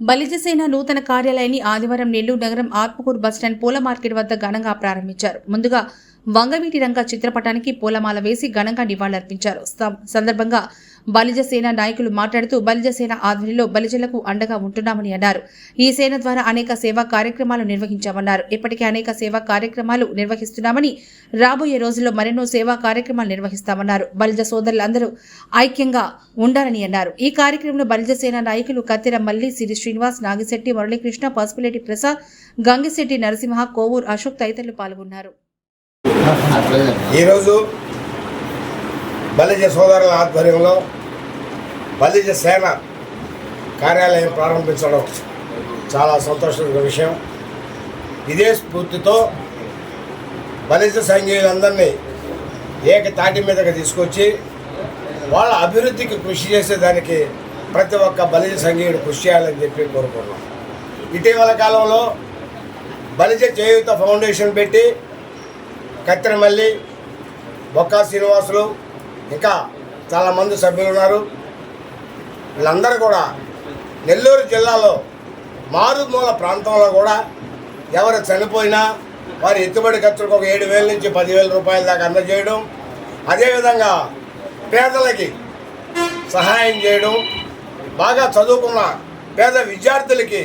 బలిజసేన నూతన కార్యాలయాన్ని ఆదివారం నెల్లూరు నగరం ఆత్మకూరు బస్టాండ్ పూల మార్కెట్ వద్ద ఘనంగా ప్రారంభించారు. ముందుగా వంగవీటి రంగ చిత్రపటానికి పూలమాల వేసి ఘనంగా నివాళులర్పించారు. సందర్భంగా బలిజ సేన నాయకులు మాట్లాడుతూ బలిజసేన ఆధ్వర్యంలో బలిజలకు అండగా ఉంటున్నామని అన్నారు. ఈ సేన ద్వారా అనేక సేవా కార్యక్రమాలు నిర్వహించామన్నారు. ఇప్పటికే అనేక సేవా కార్యక్రమాలు నిర్వహిస్తున్నామని రాబోయే రోజుల్లో మరెన్నో సేవా కార్యక్రమాలు నిర్వహిస్తామన్నారు. బలిజ సోదరులందరూ ఐక్యంగా ఉండాలని అన్నారు. ఈ కార్యక్రమంలో బలిజ సేన నాయకులు కత్తిర మల్లి సిరి శ్రీనివాస్ నాగిశెట్టి మురళీకృష్ణ పసుపులేటి ప్రసాద్ గంగిశెట్టి నరసింహ కోవూరు అశోక్ తదితరులు పాల్గొన్నారు. ఈరోజు బలిజ సోదరుల ఆధ్వర్యంలో బలిజ సేన కార్యాలయం ప్రారంభించడం చాలా సంతోషమైన విషయం. ఇదే స్ఫూర్తితో బలిజ సంఘీయులందరినీ ఏక తాటి మీదకి తీసుకొచ్చి వాళ్ళ అభివృద్ధికి కృషి చేసేదానికి ప్రతి ఒక్క బలిజ సంఘీయుడు కృషి చేయాలని చెప్పి కోరుకున్నాం ఇటీవల కాలంలో బలిజ చేయూత ఫౌండేషన్ పెట్టి కత్తిరమల్లి బొక్కా శ్రీనివాసులు ఇంకా చాలామంది సభ్యులు ఉన్నారు. వీళ్ళందరూ కూడా నెల్లూరు జిల్లాలో మారుమూల ప్రాంతంలో కూడా ఎవరు చనిపోయినా వారి ఎత్తుబడి ఖర్చులకు ఒక ఏడు వేల నుంచి పదివేల రూపాయల దాకా అందజేయడం అదేవిధంగా పేదలకి సహాయం చేయడం బాగా చదువుకున్న పేద విద్యార్థులకి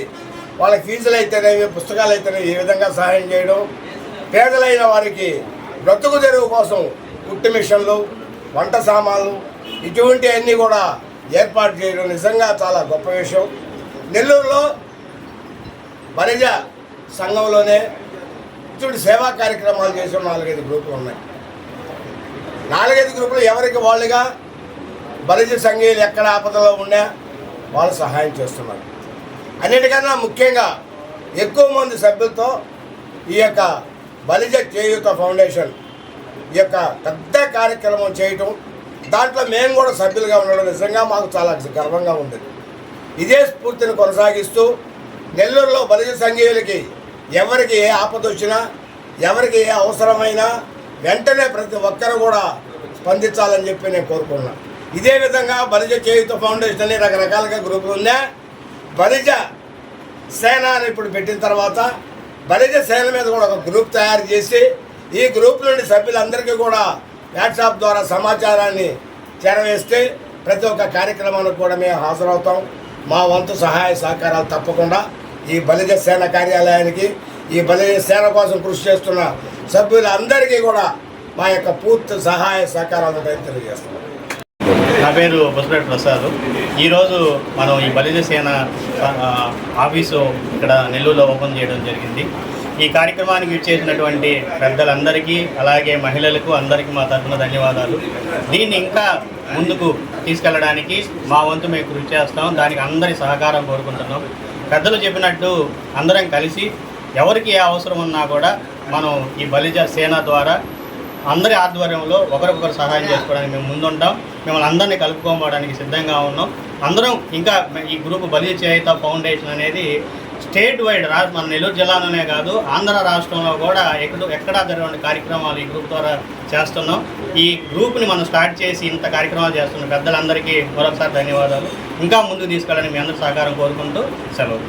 వాళ్ళ ఫీజులు అయితేనేవి పుస్తకాలు అయితేనేవి ఈ విధంగా సహాయం చేయడం పేదలైన వారికి బ్రతుకు తెరువు కోసం కుట్టు మిషన్లు వంట సామాన్లు ఇటువంటివన్నీ కూడా ఏర్పాటు చేయడం నిజంగా చాలా గొప్ప విషయం. నెల్లూరులో బలిజ సంఘంలోనే ఇటువంటి సేవా కార్యక్రమాలు చేసిన నాలుగైదు గ్రూపులు ఉన్నాయి. నాలుగైదు గ్రూపులు ఎవరికి వాళ్ళుగా బలిజ సంఘీయులు ఎక్కడ ఆపదలో ఉన్నా వాళ్ళు సహాయం చేస్తున్నారు. అన్నిటికన్నా ముఖ్యంగా ఎక్కువ మంది సభ్యులతో ఈ యొక్క బలిజ చేయూత ఫౌండేషన్ ఈ యొక్క పెద్ద కార్యక్రమం చేయటం దాంట్లో మేము కూడా సభ్యులుగా ఉండడం నిజంగా మాకు చాలా గర్వంగా ఉంది ఇదే స్ఫూర్తిని కొనసాగిస్తూ నెల్లూరులో బలిజ సంఘీయులకి ఎవరికి ఏ ఆపద వచ్చినా ఎవరికి ఏ అవసరమైనా వెంటనే ప్రతి ఒక్కరు కూడా స్పందించాలని చెప్పి నేను కోరుకున్నాను ఇదే విధంగా బలిజ చేయుత ఫౌండేషన్ అని రకరకాలుగా గ్రూపులు ఉన్నా బలిజ సేన అని ఇప్పుడు పెట్టిన తర్వాత బలిజ సేన మీద కూడా ఒక గ్రూప్ తయారు చేసి ఈ గ్రూప్ నుండి సభ్యులందరికీ కూడా వాట్సాప్ ద్వారా సమాచారాన్ని చేరవేస్తే ప్రతి ఒక్క కార్యక్రమానికి కూడా మేము హాజరవుతాం. మా వంతు సహాయ సహకారాలు తప్పకుండా ఈ బలిజ సేన కార్యాలయానికి ఈ బలిజ సేన కోసం కృషి చేస్తున్న సభ్యులందరికీ కూడా మా యొక్క పూర్తి సహాయ సహకారాలు తెలియజేస్తున్నాం. నా పేరు బుసరెడ్డి ప్రసాద్. ఈరోజు మనం ఈ బలిజ సేన ఆఫీసు ఇక్కడ నెల్లూరులో ఓపెన్ చేయడం జరిగింది. ఈ కార్యక్రమానికి ఇచ్చేసినటువంటి పెద్దలందరికీ అలాగే మహిళలకు అందరికీ మా తరఫున ధన్యవాదాలు. దీన్ని ఇంకా ముందుకు తీసుకెళ్ళడానికి మా వంతు మేము కృషి చేస్తాం. దానికి అందరి సహకారం కోరుకుంటున్నాం. పెద్దలు చెప్పినట్టు అందరం కలిసి ఎవరికి ఏ అవసరం ఉన్నా కూడా మనం ఈ బలిజ సేన ద్వారా అందరి ఆధ్వర్యంలో ఒకరికొకరు సహాయం చేసుకోవడానికి మేము ముందుంటాం. మిమ్మల్ని అందరినీ కలుపుకోవడానికి సిద్ధంగా ఉన్నాం. అందరం ఇంకా ఈ గ్రూప్ బలి చేయుత ఫౌండేషన్ అనేది స్టేట్ వైడ్ రా మన నెల్లూరు జిల్లాలోనే కాదు ఆంధ్ర రాష్ట్రంలో కూడా ఎక్కడ ఎక్కడా జరిగిన కార్యక్రమాలు ఈ గ్రూప్ ద్వారా చేస్తున్నాం. ఈ గ్రూప్ని మనం స్టార్ట్ చేసి ఇంత కార్యక్రమాలు చేస్తున్నాం పెద్దలందరికీ మరొకసారి ధన్యవాదాలు. ఇంకా ముందుకు తీసుకెళ్ళడానికి మీ అందరి సహకారం కోరుకుంటూ సెలవు.